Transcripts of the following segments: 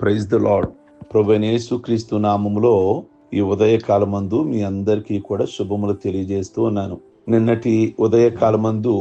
Praise the lord ప్రభు క్రీస్తు నామములో ఈ ఉదయకాలమందు మీ అందరికీ కూడా శుభములు తెలియజేస్తూ ఉన్నాను. నిన్నటి ఉదయకాలమందు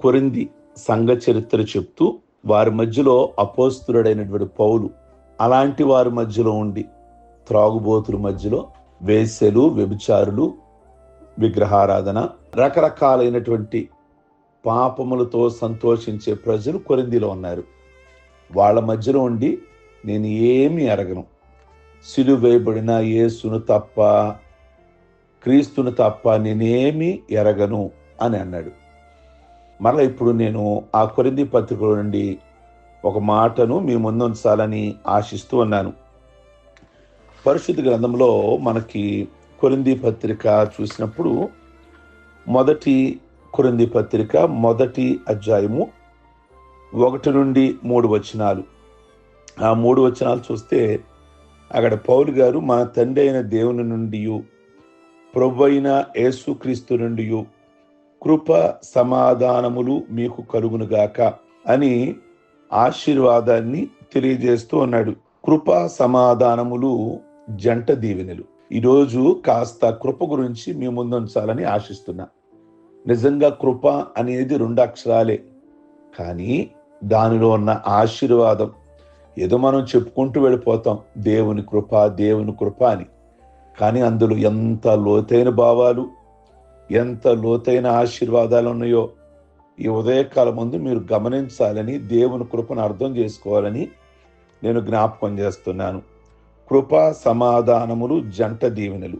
కొరింది సంఘ చరిత్ర చెప్తూ వారి మధ్యలో అపోస్తుడైనటువంటి పౌలు అలాంటి వారి మధ్యలో ఉండి త్రాగుబోతుల మధ్యలో వేశ్యలు వ్యభిచారులు విగ్రహారాధన రకరకాలైనటువంటి పాపములతో సంతోషించే ప్రజలు కొరిందిలో ఉన్నారు. వాళ్ళ మధ్యలో ఉండి నేను ఏమి ఎరగను సిలువ వేయబడిన యేసును తప్ప క్రీస్తును తప్ప నేనేమి ఎరగను అని అన్నాడు. మరలా ఇప్పుడు నేను ఆ కొరింది పత్రికలో నుండి ఒక మాటను మీ ముందు ఉంచాలని ఆశిస్తూ ఉన్నాను. పరిశుద్ధ గ్రంథంలో మనకి కొరింది పత్రిక చూసినప్పుడు మొదటి కొరింది పత్రిక మొదటి అధ్యాయము ఒకటి నుండి మూడు వచనాలు. ఆ మూడు వచనాలు చూస్తే అక్కడ పౌలు గారు మా తండ్రి అయిన దేవుని నుండి ప్రభు అయిన యేసుక్రీస్తు నుండి కృప సమాధానములు మీకు కలుగునుగాక అని ఆశీర్వాదాన్ని తెలియజేస్తూ ఉన్నాడు. కృప సమాధానములు జంట దీవెనలు. ఈరోజు కాస్త కృప గురించి మీ ముందుంచాలని ఆశిస్తున్నా. నిజంగా కృప అనేది రెండు అక్షరాలే కానీ దానిలో ఉన్న ఆశీర్వాదం ఏదో మనం చెప్పుకుంటూ వెళ్ళిపోతాం దేవుని కృప దేవుని కృప అని. కానీ అందులో ఎంత లోతైన భావాలు ఎంత లోతైన ఆశీర్వాదాలు ఉన్నాయో ఈ ఉదయకాలం ముందు మీరు గమనించాలని దేవుని కృపను అర్థం చేసుకోవాలని నేను జ్ఞాపకం చేస్తున్నాను. కృప సమాధానములు జంట దీవెనలు.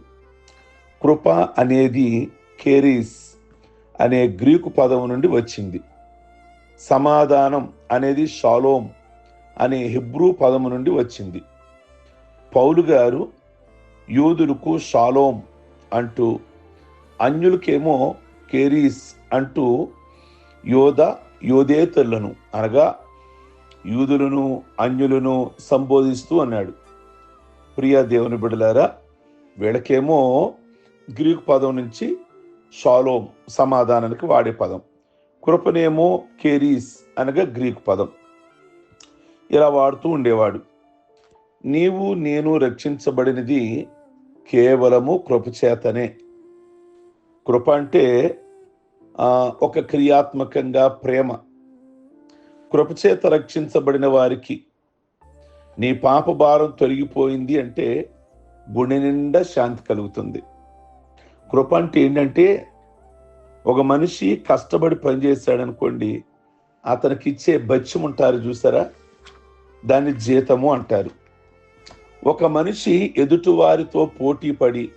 కృప అనేది కేరీస్ అనే గ్రీకు పదం నుండి వచ్చింది. సమాధానం అనేది షాలోమ్ అనే హిబ్రూ పదము నుండి వచ్చింది. పౌలు గారు యూదులకు షాలోం అంటూ అన్యులకేమో కేరీస్ అంటూ యోధ యోధేతరులను అనగా యూదులను అన్యులను సంబోధిస్తూ అన్నాడు. ప్రియ దేవుని బిడలారా వీళ్ళకేమో గ్రీకు పదం నుంచి షాలోం సమాధానానికి వాడే పదం. కృపనేమో కేరీస్ అనగా గ్రీకు పదం. ఇలా వాడుతూ ఉండేవాడు. నీవు నేను రక్షించబడినది కేవలము కృపచేతనే కృప అంటే ఒక క్రియాత్మకంగా ప్రేమ. కృపచేత రక్షించబడిన వారికి నీ పాప భారం తొలగిపోయింది అంటే గుండె నిండా శాంతి కలుగుతుంది. కృప అంటే ఏంటంటే ఒక మనిషి కష్టపడి పనిచేశాడనుకోండి అతనికి ఇచ్చే బత్యం ఉంటారు చూసారా? దాన్ని జీతము అంటారు. ఒక మనిషి ఎదుటివారితో పోటీ పడి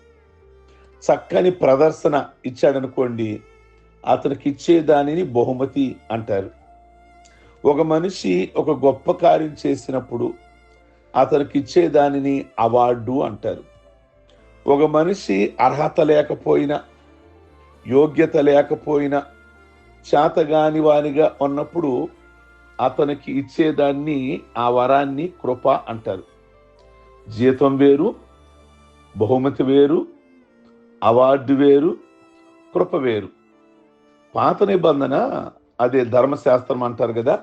చక్కని ప్రదర్శన ఇచ్చాడనుకోండి అతనికి ఇచ్చే దానిని బహుమతి అంటారు. ఒక మనిషి ఒక గొప్ప కార్యం చేసినప్పుడు అతనికి ఇచ్చే దానిని అవార్డు అంటారు. ఒక మనిషి అర్హత లేకపోయినా యోగ్యత లేకపోయినా చేతగాని వానిగా ఉన్నప్పుడు అతనికి ఇచ్చేదాన్ని ఆ వరాన్ని కృప అంటారు. జీతం వేరు బహుమతి వేరు అవార్డు వేరు కృప వేరు. పాత నిబంధన అదే ధర్మశాస్త్రం అంటారు కదా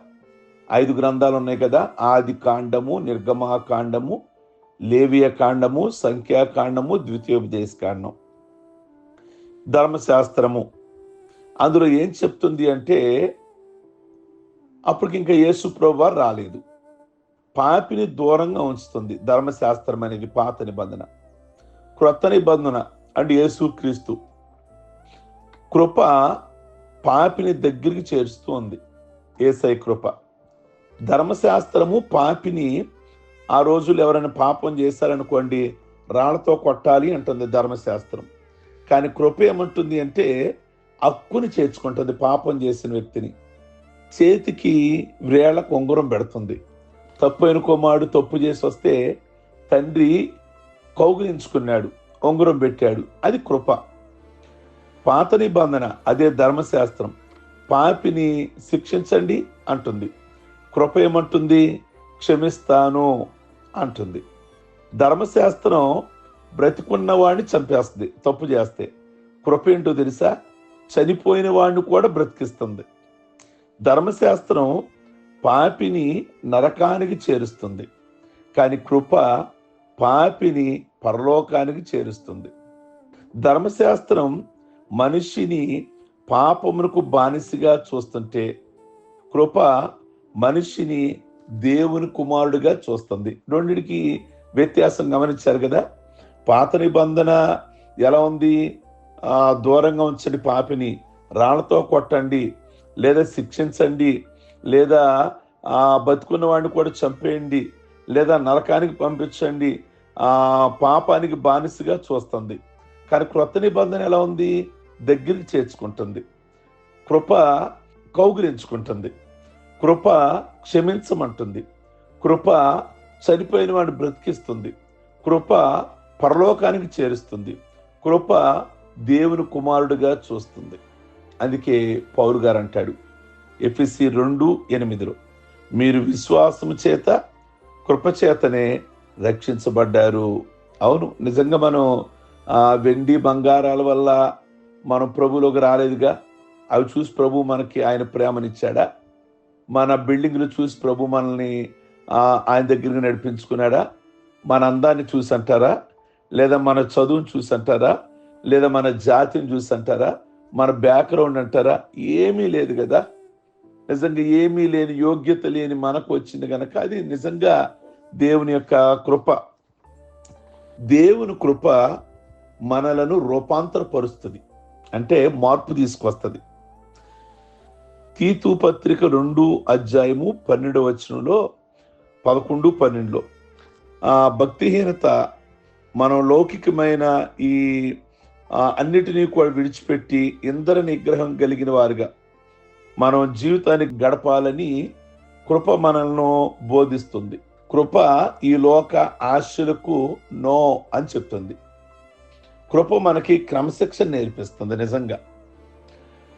ఐదు గ్రంథాలు ఉన్నాయి కదా ఆది కాండము నిర్గమా కాండము లేవియ కాండము సంఖ్యాకాండము ద్వితీయోపదేశ కాండం. ధర్మశాస్త్రము. అందులో ఏం చెప్తుంది అంటే అప్పటికి ఇంకా యేసు ప్రభు రాలేదు. పాపిని దూరంగా ఉంచుతుంది. ధర్మశాస్త్రం అనేది పాత నిబంధన. క్రొత్త నిబంధన అంటే యేసు క్రీస్తు. కృప పాపిని దగ్గరికి చేరుస్తుంది ఏసై కృప. ధర్మశాస్త్రము పాపిని ఆ రోజులు ఎవరైనా పాపం చేశారనుకోండి రాళ్ళతో కొట్టాలి అంటుంది ధర్మశాస్త్రం. కానీ కృప ఏమంటుంది అంటే హక్కుని చేర్చుకుంటుంది పాపం చేసిన వ్యక్తిని. చేతికి వ్రేళ్ళ ఉంగరం పెడుతుంది. తప్పు ఎనుకోమాడు తప్పు చేసి వస్తే తండ్రి కౌగిలించుకున్నాడు ఉంగరం పెట్టాడు. అది కృప. పాత నిబంధన అదే ధర్మశాస్త్రం. పాపిని శిక్షించండి అంటుంది. కృప ఏమంటుంది? క్షమిస్తాను అంటుంది. ధర్మశాస్త్రం బ్రతికున్న వాడిని చంపేస్తుంది తప్పు చేస్తే. కృప ఏంటో తెలుసా? చనిపోయిన వాడిని కూడా బ్రతికిస్తుంది. ధర్మశాస్త్రం పాపిని నరకానికి చేరుస్తుంది కానీ కృప పాపిని పరలోకానికి చేరుస్తుంది. ధర్మశాస్త్రం మనిషిని పాపమునకు బానిసగా చూస్తుంటే కృప మనిషిని దేవుని కుమారుడిగా చూస్తుంది. రెండింటికి వ్యత్యాసం గమనించారు కదా? పాత నిబంధన ఎలా ఉంది? దూరంగా ఉంచండి పాపిని రాళ్ళతో కొట్టండి లేదా శిక్షించండి లేదా ఆ బతుకున్న వాడిని కూడా చంపేయండి లేదా నరకానికి పంపించండి ఆ పాపానికి బానిసగా చూస్తుంది. కానీ క్రొత్త నిబంధన ఎలా ఉంది? దగ్గరికి చేర్చుకుంటుంది. కృప కౌగిలించుకుంటుంది. కృప క్షమించమంటుంది. కృప చనిపోయిన వాడిని బ్రతికిస్తుంది. కృప పరలోకానికి చేరుస్తుంది. కృప దేవుని కుమారుడిగా చూస్తుంది. అందుకే పౌరు గారు అంటాడు ఎఫ్ఎస్సి రెండు ఎనిమిదిలో మీరు విశ్వాసము చేత కృప చేతనే రక్షించబడ్డారు. అవును నిజంగా మనం వెండి బంగారాల వల్ల మనం ప్రభులోకి రాలేదుగా? అవి చూసి ప్రభు మనకి ఆయన ప్రేమనిచ్చాడా? మన బిల్డింగ్లు చూసి ప్రభు మనల్ని ఆయన దగ్గరికి నడిపించుకున్నాడా? మన అందాన్ని చూసి అంటారా? లేదా మన చదువుని చూసి అంటారా? లేదా మన జాతిని చూసి అంటారా? మన బ్యాక్గ్రౌండ్ అంటారా? ఏమీ లేదు కదా. నిజంగా ఏమీ లేని యోగ్యత లేని మనకు వచ్చింది కనుక అది నిజంగా దేవుని యొక్క కృప. దేవుని కృప మనలను రూపాంతరపరుస్తుంది. అంటే మార్పు తీసుకొస్తుంది. తీతు పత్రిక రెండు అధ్యాయము పన్నెండు వచనంలో పదకొండు పన్నెండులో. ఆ భక్తిహీనత మనం లౌకికమైన ఈ అన్నిటినీ కూడా విడిచిపెట్టి ఇంద్ర నిగ్రహం కలిగిన వారుగా మనం జీవితాన్ని గడపాలని కృప మనల్ని బోధిస్తుంది. కృప ఈ లోక ఆశలకు నో అని చెప్తుంది. కృప మనకి క్రమశిక్షణ నేర్పిస్తుంది నిజంగా.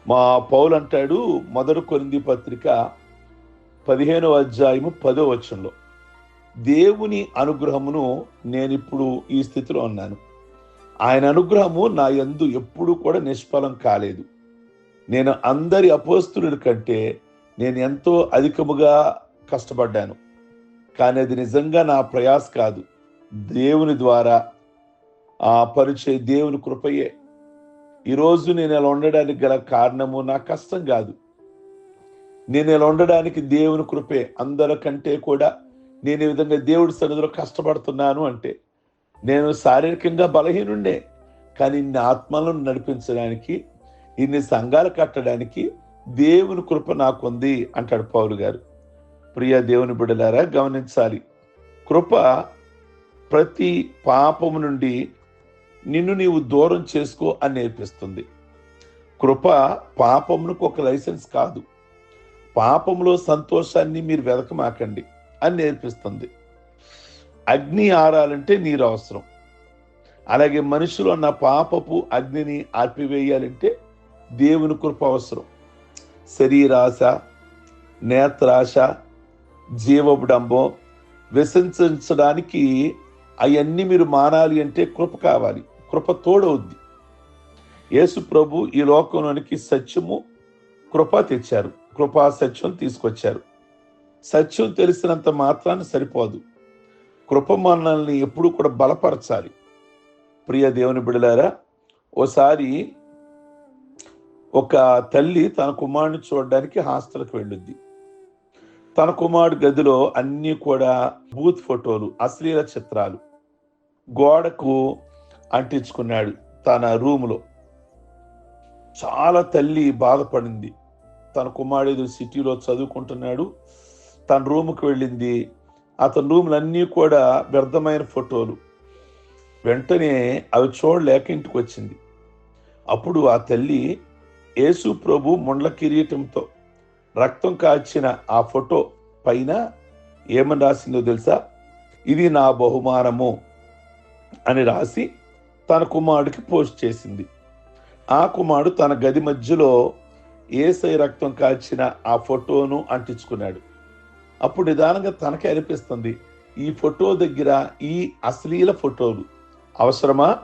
మా పౌలు అంటాడు మొదటి కొరింది పత్రిక పదిహేనో అధ్యాయము పదో వచనంలో దేవుని అనుగ్రహమును నేను ఇప్పుడు ఈ స్థితిలో ఉన్నాను. ఆయన అనుగ్రహము నా యందు ఎప్పుడు కూడా నిష్ఫలం కాలేదు. నేను అందరి అపోస్తుల కంటే నేను ఎంతో అధికముగా కష్టపడ్డాను. కానీ అది నిజంగా నా ప్రయాస కాదు. దేవుని ద్వారా ఆ పరిచయ దేవుని కృపయే. ఈరోజు నేను ఇలా ఉండడానికి గల కారణము నా కష్టం కాదు. నేను ఇలా ఉండడానికి దేవుని కృపే. అందరికంటే కూడా నేను ఈ విధంగా దేవుడి సన్నిధిలో కష్టపడుతున్నాను అంటే నేను శారీరకంగా బలహీనుండే కానీ ఇన్ని ఆత్మలను నడిపించడానికి ఇన్ని సంఘాలు కట్టడానికి దేవుని కృప నాకుంది అంటాడు పౌలు గారు. ప్రియ దేవుని బిడ్డలారా గమనించాలి. కృప ప్రతి పాపము నుండి నిన్ను నీవు దూరం చేసుకో అని నేర్పిస్తుంది. కృప పాపమునకు ఒక లైసెన్స్ కాదు. పాపంలో సంతోషాన్ని మీరు వెతకమాకండి అని నేర్పిస్తుంది. అగ్ని ఆరాలంటే నీరు అవసరం. అలాగే మనుషులు అన్న పాపపు అగ్నిని ఆర్పివేయాలంటే దేవుని కృప అవసరం. శరీరాశ నేత్రాశ జీవబడంబం వ్యసనించడానికి అవన్నీ మీరు మానాలి అంటే కృప కావాలి. కృప తోడవుద్ది. యేసు ప్రభు ఈ లోకంలోనికి సత్యము కృప తెచ్చారు. కృపా సత్యం తీసుకొచ్చారు. సత్యం తెలిసినంత మాత్రాన్ని సరిపోదు. కృప మనల్ని ఎప్పుడు కూడా బలపరచాలి. ప్రియ దేవుని బిడలారా ఓసారి ఒక తల్లి తన కుమారుని చూడడానికి హాస్టల్కి వెళ్ళుద్ది తన కుమారుడు గదిలో అన్నీ కూడా బూత్ ఫోటోలు అశ్లీల చిత్రాలు. గోడకు అంటించుకున్నాడు తన రూములో. చాలా తల్లి బాధపడింది. తన కుమారుడు సిటీలో చదువుకుంటున్నాడు. తన రూముకి వెళ్ళింది. అతని రూములన్నీ కూడా వ్యర్థమైన ఫోటోలు. వెంటనే అవి చూడలేక ఇంటికి వచ్చింది. అప్పుడు ఆ తల్లి యేసు ప్రభు ముండ్ల కిరీటంతో రక్తం కాచిన ఆ ఫోటో పైన ఏమని రాసిందో తెలుసా? ఇది నా బహుమానము అని రాసి తన కుమారుడికి పోస్ట్ చేసింది. ఆ కుమారుడు తన గది మధ్యలో ఏసై రక్తం కాల్చిన ఆ ఫోటోను అంటించుకున్నాడు. అప్పుడు నిదానంగా తనకే అనిపిస్తుంది ఈ ఫోటో దగ్గర ఈ అశ్లీల ఫోటోలు అవసరమా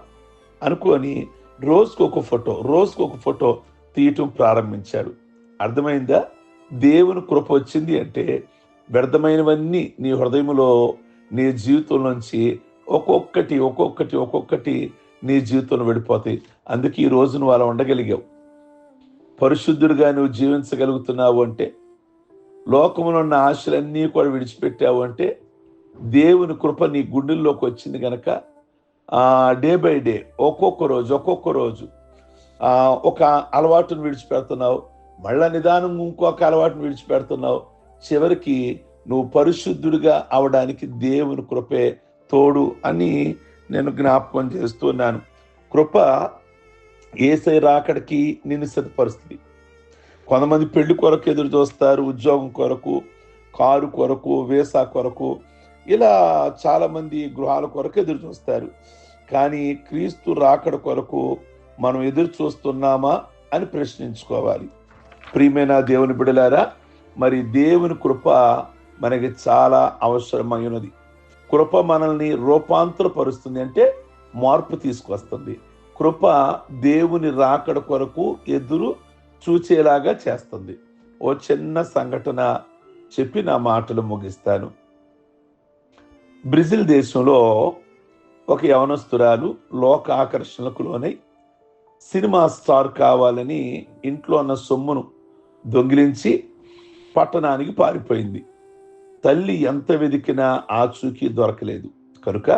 అనుకొని రోజుకు ఒక ఫోటో రోజుకు ఒక ఫోటో తీయటం ప్రారంభించాడు. అర్థమైందా? దేవుని కృప వచ్చింది అంటే వ్యర్థమైనవన్నీ నీ హృదయంలో నీ జీవితంలోంచి ఒక్కొక్కటి ఒక్కొక్కటి ఒక్కొక్కటి నీ జీవితంలో వెళ్ళిపోతాయి. అందుకే ఈ రోజు నువ్వు అలా ఉండగలిగావు. పరిశుద్ధుడిగా నువ్వు జీవించగలుగుతున్నావు అంటే లోకములో ఉన్న ఆశలన్నీ కూడా విడిచిపెట్టావు అంటే దేవుని కృప నీ గుండెల్లోకి వచ్చింది కనుక డే బై డే ఒక్కొక్క రోజు ఒక్కొక్క రోజు ఒక అలవాటును విడిచిపెడుతున్నావు మళ్ళా నిదానం ఇంకొక అలవాటును విడిచిపెడుతున్నావు చివరికి నువ్వు పరిశుద్ధుడిగా అవడానికి దేవుని కృపే తోడు అని నేను జ్ఞాపకం చేస్తున్నాను. కృప ఏసై రాకడికి నిన్ను సిద్ధపరుస్తుంది. కొంతమంది పెళ్ళి కొరకు ఎదురు చూస్తారు ఉద్యోగం కొరకు కారు కొరకు వేసా కొరకు. ఇలా చాలామంది గృహాల కొరకు ఎదురు చూస్తారు. కానీ క్రీస్తు రాకడ కొరకు మనం ఎదురు చూస్తున్నామా అని ప్రశ్నించుకోవాలి. ప్రియమైన దేవుని బిడలారా మరి దేవుని కృప మనకి చాలా అవసరమైనది. కృప మనల్ని రూపాంతరపరుస్తుంది అంటే మార్పు తీసుకొస్తుంది. కృప దేవుని రాకడ కొరకు ఎదురు చూచేలాగా చేస్తుంది. ఓ చిన్న సంఘటన చెప్పి నా మాటలు ముగిస్తాను. బ్రెజిల్ దేశంలో ఒక యవనస్తురాలు లోక ఆకర్షణలకు లోనై సినిమా స్టార్ కావాలని ఇంట్లో ఉన్న సొమ్మును దొంగిలించి పట్టణానికి పారిపోయింది. తల్లి ఎంత వెతికినా ఆచూకీ దొరకలేదు. కనుక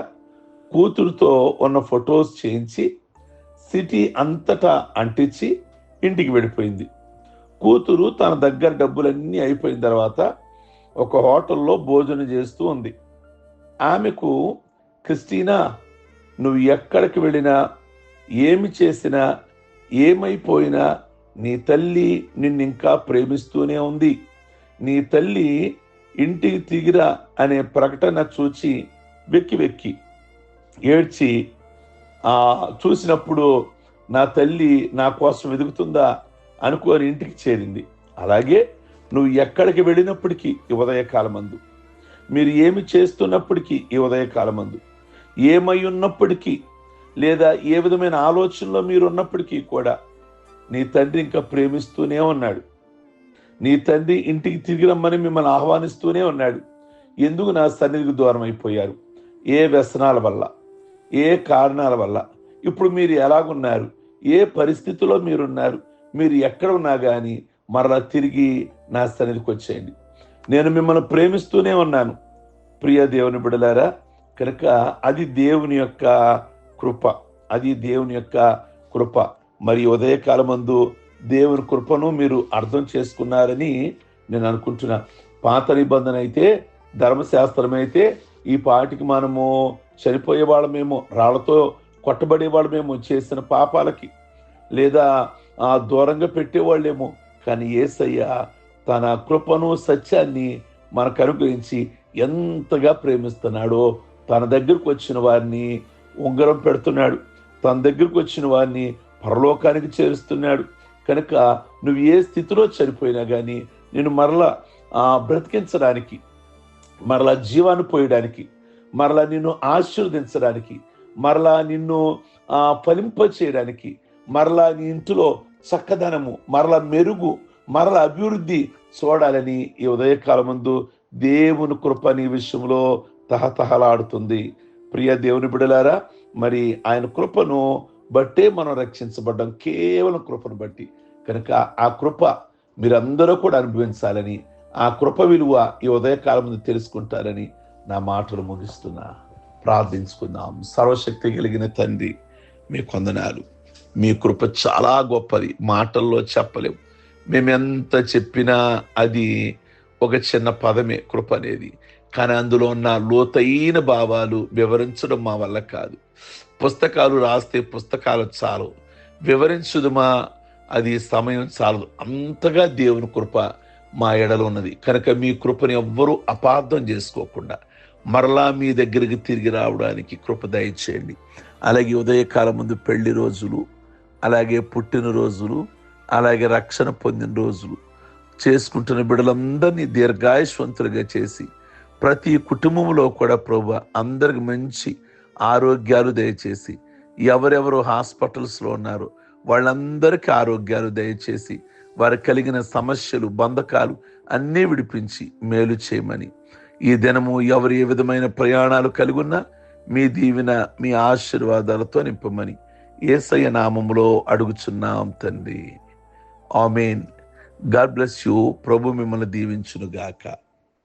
కూతురుతో ఉన్న ఫొటోస్ చేయించి సిటీ అంతటా అంటించి ఇంటికి వెళ్ళిపోయింది. కూతురు తన దగ్గర డబ్బులన్నీ అయిపోయిన తర్వాత ఒక హోటల్లో భోజనం చేస్తూ ఉంది. ఆమెకు క్రిస్టీనా నువ్వు ఎక్కడికి వెళ్ళినా ఏమి చేసినా ఏమైపోయినా నీ తల్లి నిన్ను ఇంకా ప్రేమిస్తూనే ఉంది. నీ తల్లి ఇంటికి తిగిరా అనే ప్రకటన చూచి వెక్కి వెక్కి ఏడ్చి చూసినప్పుడు నా తల్లి నా కోసం వెతుకుతుందా అనుకోని ఇంటికి చేరింది. అలాగే నువ్వు ఎక్కడికి వెళ్ళినప్పటికీ ఈ ఉదయకాలమందు. మీరు ఏమి చేస్తున్నప్పటికీ ఈ ఉదయకాలమందు. ఏమై ఉన్నప్పటికీ లేదా ఏ విధమైన ఆలోచనలో మీరు ఉన్నప్పటికీ కూడా నీ తండ్రి ఇంకా ప్రేమిస్తూనే ఉన్నాడు. నీ తండ్రి ఇంటికి తిరిగి రమ్మని మిమ్మల్ని ఆహ్వానిస్తూనే ఉన్నాడు. ఎందుకు నా సన్నిధికి దూరం అయిపోయారు ఏ వ్యసనాల వల్ల? ఏ కారణాల వల్ల? ఇప్పుడు మీరు ఎలాగున్నారు? ఏ పరిస్థితిలో మీరున్నారు? మీరు ఎక్కడ ఉన్నా కానీ మరలా తిరిగి నా సన్నిధికి వచ్చేయండి. నేను మిమ్మల్ని ప్రేమిస్తూనే ఉన్నాను. ప్రియ దేవుని బిడలారా కనుక అది దేవుని యొక్క కృప. అది దేవుని యొక్క కృప. మరి ఉదయకాలమందు దేవుని కృపను మీరు అర్థం చేసుకున్నారని నేను అనుకుంటున్నా. పాత నిబంధన అయితే ధర్మశాస్త్రం అయితే ఈ పాటికి మనము చనిపోయే వాళ్ళమేమో రాళ్ళతో కొట్టబడే వాళ్ళమేమో చేసిన పాపాలకి లేదా ఆ దూరంగా పెట్టేవాళ్ళేమో. కానీ ఏసయ్య తన కృపను సత్యాన్ని మనకు అనుగ్రహించి ఎంతగా ప్రేమిస్తున్నాడో తన దగ్గరకు వచ్చిన వారిని ఉంగరం పెడుతున్నాడు. తన దగ్గరకు వచ్చిన వారిని పరలోకానికి చేరుస్తున్నాడు. కనుక నువ్వు ఏ స్థితిలో చనిపోయినా కానీ నేను మరలా బ్రతికించడానికి మరలా జీవాన్ని పోయడానికి మరలా నిన్ను ఆశీర్వదించడానికి మరలా నిన్ను ఆ, ఫలింప చేయడానికి మరలా నీ ఇంటిలో చక్కదనము మరల మెరుగు మరల అభివృద్ధి చూడాలని ఈ ఉదయకాలమందు దేవుని కృప నీ విషయంలో తహతహలాడుతుంది. ప్రియ దేవుని బిడలారా మరి ఆయన కృపను బట్టే మనం రక్షించబడ్డం కేవలం కృపను బట్టి. కనుక ఆ కృప మీరందరూ కూడా అనుభవించాలని ఆ కృప విలువ ఈ ఉదయకాలం ముందు తెలుసుకుంటారని నా మాటలు ముగిస్తున్నా. ప్రార్థించుకుందాం. సర్వశక్తి కలిగిన తండ్రి మీ కొందనాలు మీ కృప చాలా గొప్పది మాటల్లో చెప్పలేము మేము ఎంత చెప్పినా అది ఒక చిన్న పదమే కృప అనేది. కానీ అందులో ఉన్న లోతైన భావాలు వివరించడం మా వల్ల కాదు. పుస్తకాలు రాస్తే పుస్తకాలు చాలు. వివరించుదుమా అది సమయం చాలదు. అంతగా దేవుని కృప మా ఎడలో ఉన్నది. కనుక మీ కృపని ఎవ్వరూ అపార్థం చేసుకోకుండా మరలా మీ దగ్గరికి తిరిగి రావడానికి కృప దయచేయండి. అలాగే ఉదయకాలం ముందు పెళ్ళి రోజులు అలాగే పుట్టిన రోజులు అలాగే రక్షణ పొందిన రోజులు చేసుకుంటున్న బిడ్డలందరినీ దీర్ఘాయుష్వంతులుగా చేసి ప్రతి కుటుంబంలో కూడా ప్రభు అందరికి మంచి ఆరోగ్యాలు దయచేసి ఎవరెవరు హాస్పిటల్స్లో ఉన్నారో వాళ్ళందరికీ ఆరోగ్యాలు దయచేసి వారికి కలిగిన సమస్యలు బంధకాలు అన్నీ విడిపించి మేలు చేయమని ఈ దినము ఎవరు ఏ విధమైన ప్రయాణాలు కలిగున్నా మీ దీవెన మీ ఆశీర్వాదాలతో నింపమని ఏసయ్య నామములో అడుగుచున్నాం తండ్రి. ఆమెన్. God bless you. ప్రభు మిమ్మల్ని దీవించును గాక